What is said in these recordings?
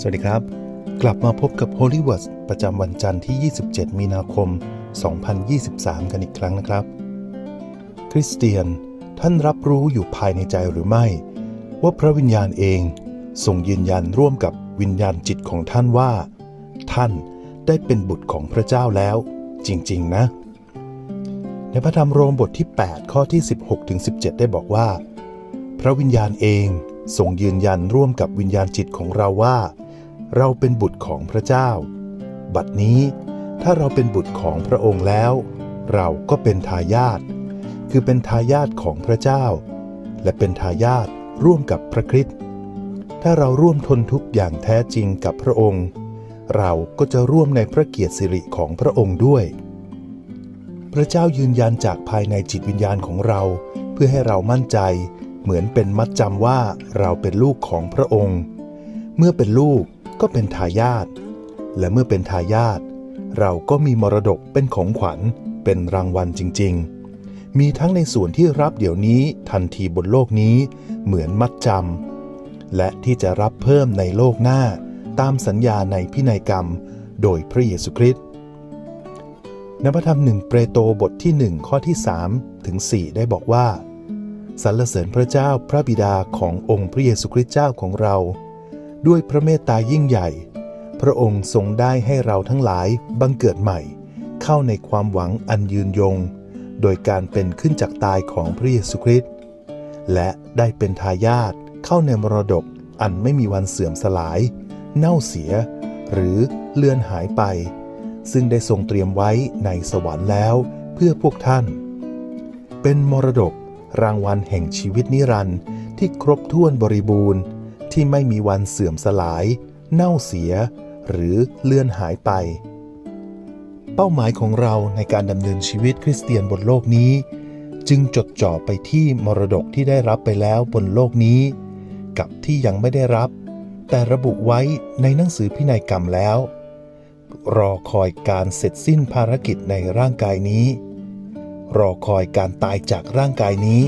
สวัสดีครับ กลับมาพบกับ Holy Words ประจำวันจันทร์ที่ 27 มีนาคม 2023 กันอีกครั้งนะครับ คริสเตียนท่านรับรู้อยู่ภายในใจหรือไม่ ว่าพระวิญญาณเองทรงยืนยันร่วมกับวิญญาณจิตของท่านว่า ท่านได้เป็นบุตรของพระเจ้าแล้ว จริง ๆ นะ ในพระธรรมโรมบทที่ 8 ข้อที่ 16ถึง17 ได้บอกว่า พระวิญญาณเอง ทรงยืนยันร่วมกับวิญญาณจิตของเราว่า เราเป็นบุตรของพระเจ้า บัดนี้ถ้าเราเป็นบุตรของพระองค์แล้ว เราก็เป็นทายาทคือเป็นทายาทของพระเจ้า และเป็นทายาทร่วมกับพระคริสต์ถ้าเราร่วมทนทุกข์อย่างแท้จริงกับพระองค์ เราก็จะร่วมในพระเกียรติสิริของพระองค์ด้วย พระเจ้ายืนยันจากภายในจิตวิญญาณของเรา เพื่อให้เรามั่นใจ เหมือนเป็นมัดจำว่าเราเป็นลูกของพระองค์ เมื่อเป็นลูกก็เป็นทายาทและเมื่อเป็นทายาทเราก็มีมรดกเป็นของขวัญเป็นรางวัลจริง ๆ มีทั้งในส่วนที่รับเดี๋ยวนี้ทันทีบนโลกนี้เหมือนมัดจำและที่จะรับเพิ่มในโลกหน้า ตามสัญญาในพินัยกรรม โดยพระเยซูคริสต์นพระธรรมหนึ่งเปโตรบทที่ 1 ข้อที่ 3 ถึง 4 ได้บอกว่า สรรเสริญพระเจ้าพระบิดาขององค์พระเยซูคริสต์เจ้าของเรา ด้วยพระเมตตายิ่งใหญ่ พระองค์ทรงได้ให้เราทั้งหลายบังเกิดใหม่ เข้าในความหวังอันยืนยง โดยการเป็นขึ้นจากตายของพระเยซูคริสต์และได้เป็นทายาทเข้าในมรดกอันไม่มีวันเสื่อมสลาย เน่าเสีย หรือเลือนหายไป ซึ่งได้ทรงเตรียมไว้ในสวรรค์แล้วเพื่อพวกท่าน เป็นมรดก รางวัลแห่งชีวิตนิรันดร์ที่ครบถ้วนบริบูรณ์ ที่ไม่มีวันเสื่อมสลาย เน่าเสีย หรือเลื่อนหายไป เป้าหมายของเราในการดำเนินชีวิตคริสเตียนบนโลกนี้ จึงจดจ่อไปที่มรดกที่ได้รับไปแล้วบนโลกนี้ กับที่ยังไม่ได้รับ แต่ระบุไว้ในหนังสือพินัยกรรมแล้ว รอคอยการเสร็จสิ้นภารกิจในร่างกายนี้ รอคอยการตายจากร่างกายนี้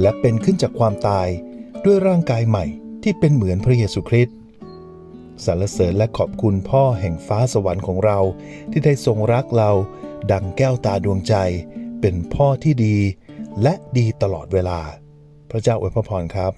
และเป็นขึ้นจากความตายด้วยร่างกายใหม่ที่เป็นเหมือนพระเยซูคริสต์สรรเสริญและขอบคุณพ่อแห่งฟ้าสวรรค์ของเราที่ได้ทรงรักเรา ดังแก้วตาดวงใจ เป็นพ่อที่ดี และดีตลอดเวลา พระเจ้าอวยพระพรครับ